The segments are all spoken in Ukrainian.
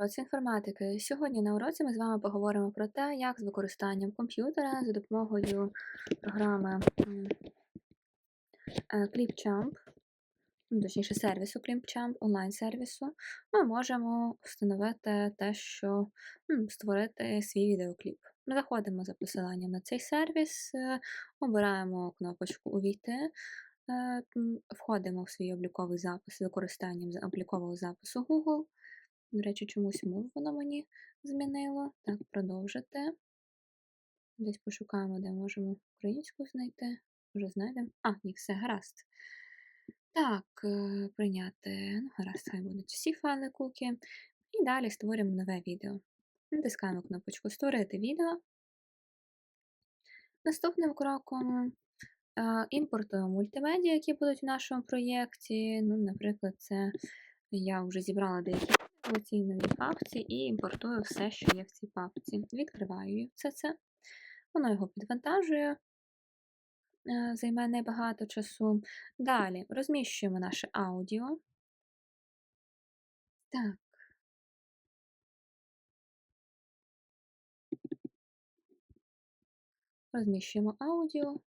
Уроці інформатики. Сьогодні на уроці ми з вами поговоримо про те, як з використанням комп'ютера за допомогою програми е, ClipChamp, ну, точніше сервісу ClipChamp, онлайн-сервісу, ми можемо встановити те, що створити свій відеокліп. Ми заходимо за посиланням на цей сервіс, е, обираємо кнопочку Увійти. е, Входимо в свій обліковий запис з використанням облікового запису Google. До речі, чомусь мову воно мені змінило. Так, продовжити. Десь пошукаємо, де можемо українську знайти. Вже знайдемо. А, ні, все, гаразд. Так, е, прийняти. Ну, гаразд, хай будуть всі файли куки. І далі створюємо нове відео. Натискаємо кнопочку Створити відео. Наступним кроком е, імпортуємо мультимедіа, які будуть в нашому проєкті. Ну, наприклад, це я вже зібрала деякі у цій новій папці і імпортую все, що є в цій папці. Відкриваю все це. Воно його підвантажує, е, займе небагато часу. Далі розміщуємо наше аудіо. Так. Розміщуємо аудіо.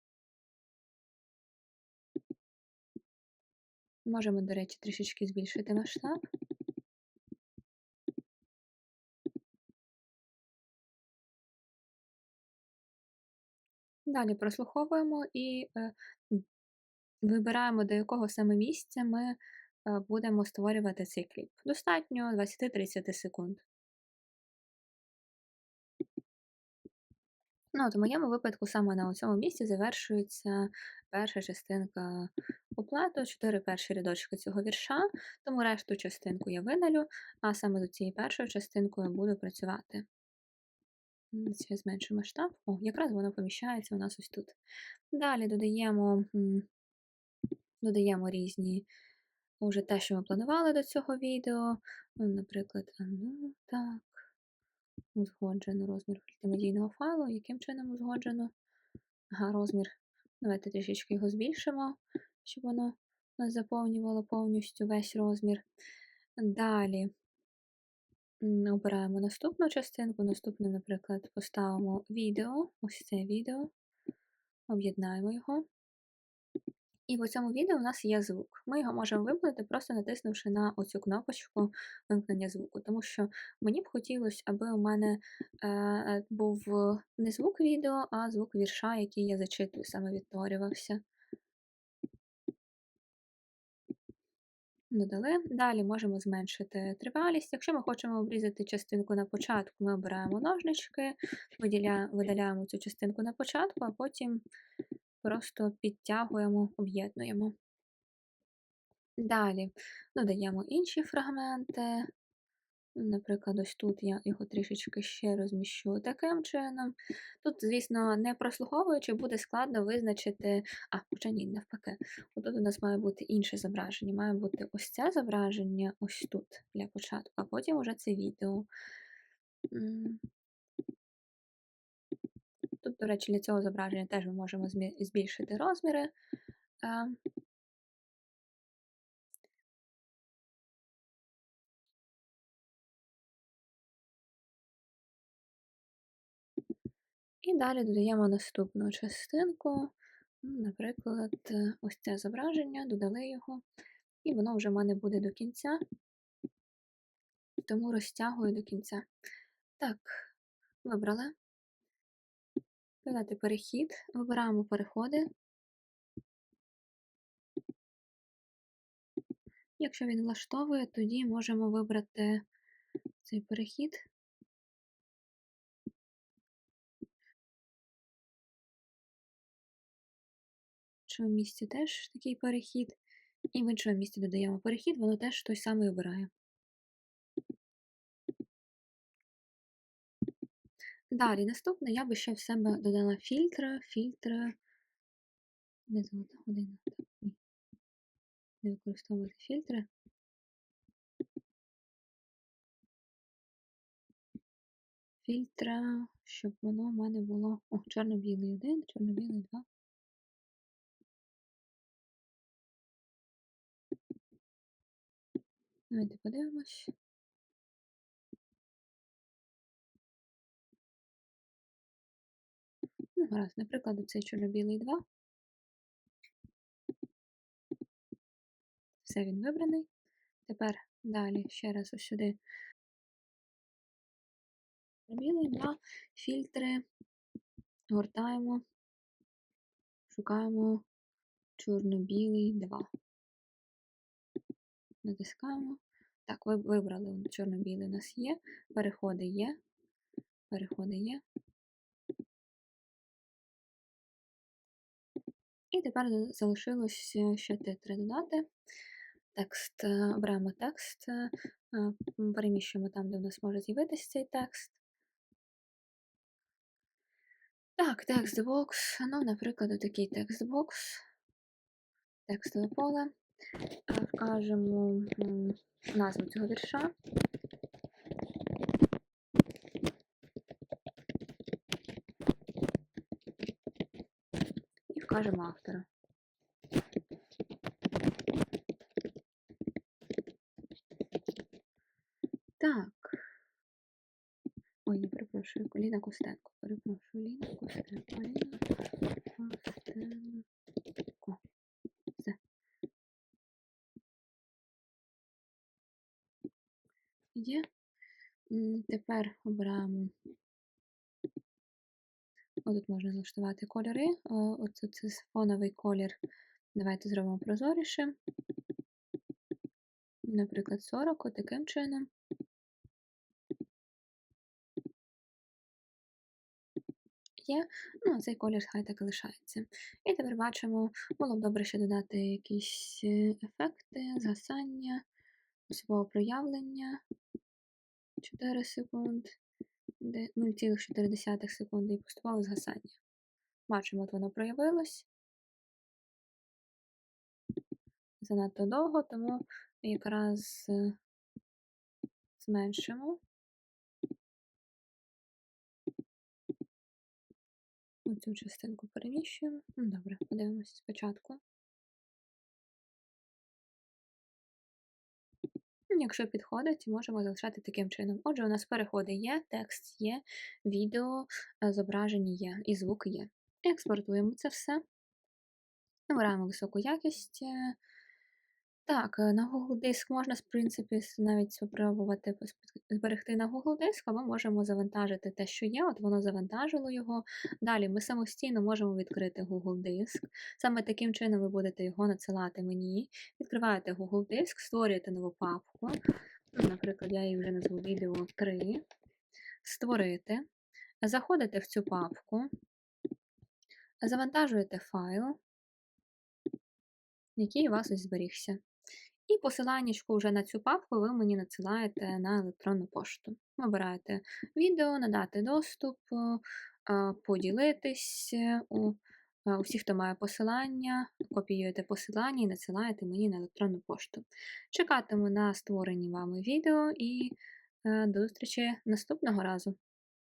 Можемо, до речі, трішечки збільшити масштаб. Далі прослуховуємо і е, вибираємо, до якого саме місця ми е, будемо створювати цей кліп. Достатньо 20-30 секунд. Ну, от у моєму випадку саме на цьому місці завершується перша частинка куплету, чотири перші рядочки цього вірша, тому решту частинку я видалю, а саме з цією першою частинкою буду працювати. М, Ще зменшу масштаб. О, якраз воно поміщається у нас ось тут. Далі додаємо, додаємо різні уже те, що ми планували до цього відео. Ну, наприклад, ну так. Узгоджено розмір мультимедійного файлу. Яким чином узгоджено? Ага, розмір. Давайте трішечки його збільшимо, щоб воно нас заповнювало повністю весь розмір. Далі обираємо наступну частинку. Наступним, наприклад, поставимо відео, ось це відео, об'єднаємо його. І в цьому відео у нас є звук. Ми його можемо вимкнути, просто натиснувши на оцю кнопочку вимкнення звуку. Тому що мені б хотілося, аби у мене е, був не звук відео, а звук вірша, який я зачитую, саме відтворювався. Додали. Далі можемо зменшити тривалість. Якщо ми хочемо обрізати частинку на початку, ми обираємо ножнички, видаляємо цю частинку на початку, а потім просто підтягуємо, об'єднуємо. Далі додаємо інші фрагменти. Наприклад, ось тут я його трішечки ще розміщу таким чином. Тут, звісно, не прослуховуючи, буде складно визначити. А, хоча ні, навпаки. Отут у нас має бути інше зображення. Має бути ось це зображення ось тут для початку, а потім уже це відео. Тут, до речі, для цього зображення теж ми можемо збільшити розміри. І далі додаємо наступну частинку. Наприклад, ось це зображення, додали його, і воно вже в мене буде до кінця, тому розтягую до кінця. Так, вибрали. Додати перехід, вибираємо переходи. Якщо він влаштовує, тоді можемо вибрати цей перехід. В іншому місці теж такий перехід. І в іншому місці додаємо перехід, воно теж той самий обирає. Далі, наступне я би ще в себе додала фільтри, фільтри. Не золота година. Ні. Не використовувати фільтри. Фільтра, щоб воно в мене було. О, чорно-білий один, чорно-білий два. Ну, Давайте подивимось. Ну, гаразд, наприклад, цей чорно-білий 2. Все він вибраний. Тепер далі ще раз ось сюди. Білий 2, фільтри. Гортаємо, шукаємо чорно-білий 2. Натискаємо. Так, ви вибрали чорно-білий у нас є, переходи є, переходи є. І тепер залишилось ще титри додати. Текст, е, обираємо текст, е, переміщуємо там, де в нас може з'явитися цей текст. Так, текстбокс. Ну, наприклад, такий текстбокс, текстове поле. Вкажемо назву цього вірша. І вкажемо автора. Так. Ой, я перепрошую, Ліна Костенко. Перепрошую, Ліна Костенко. Ліна Костенко. Все. Є. Тепер обираємо. Тут можна налаштувати кольори. Оце це фоновий колір. Давайте зробимо прозоріше. Наприклад, 40, таким чином. Є, ну, цей колір хай так і лишається. І тепер бачимо, було б добре ще додати якісь е, ефекти, згасання, свого проявлення 4 секунд, 0,4 секунди і поступове згасання. Бачимо, от воно проявилось. Занадто довго, тому якраз е, зменшимо. Цю частинку переміщуємо. Ну, добре, подивимося спочатку. Якщо підходить, можемо залишати таким чином. Отже, у нас переходи є, текст є, відео, е, зображення є і звук є. Експортуємо це все. Вибираємо високу якість. Так, е, на Google Диск можна, в принципі, навіть спробувати зберегти на Google Диск, або можемо завантажити те, що є, от воно завантажило його. Далі ми самостійно можемо відкрити Google Диск. Саме таким чином ви будете його надсилати мені. Відкриваєте Google Диск, створюєте нову папку. Ну, наприклад, я її вже назву відео 3. Створити. Заходите в цю папку, завантажуєте файл, який у вас ось зберігся. І посиланнячку вже на цю папку ви мені надсилаєте на електронну пошту. Вибираєте відео, надати доступ, поділитись. У усі, хто має посилання, копіюєте посилання і надсилаєте мені на електронну пошту. Чекатиму на створені вами відео і е, до зустрічі наступного разу.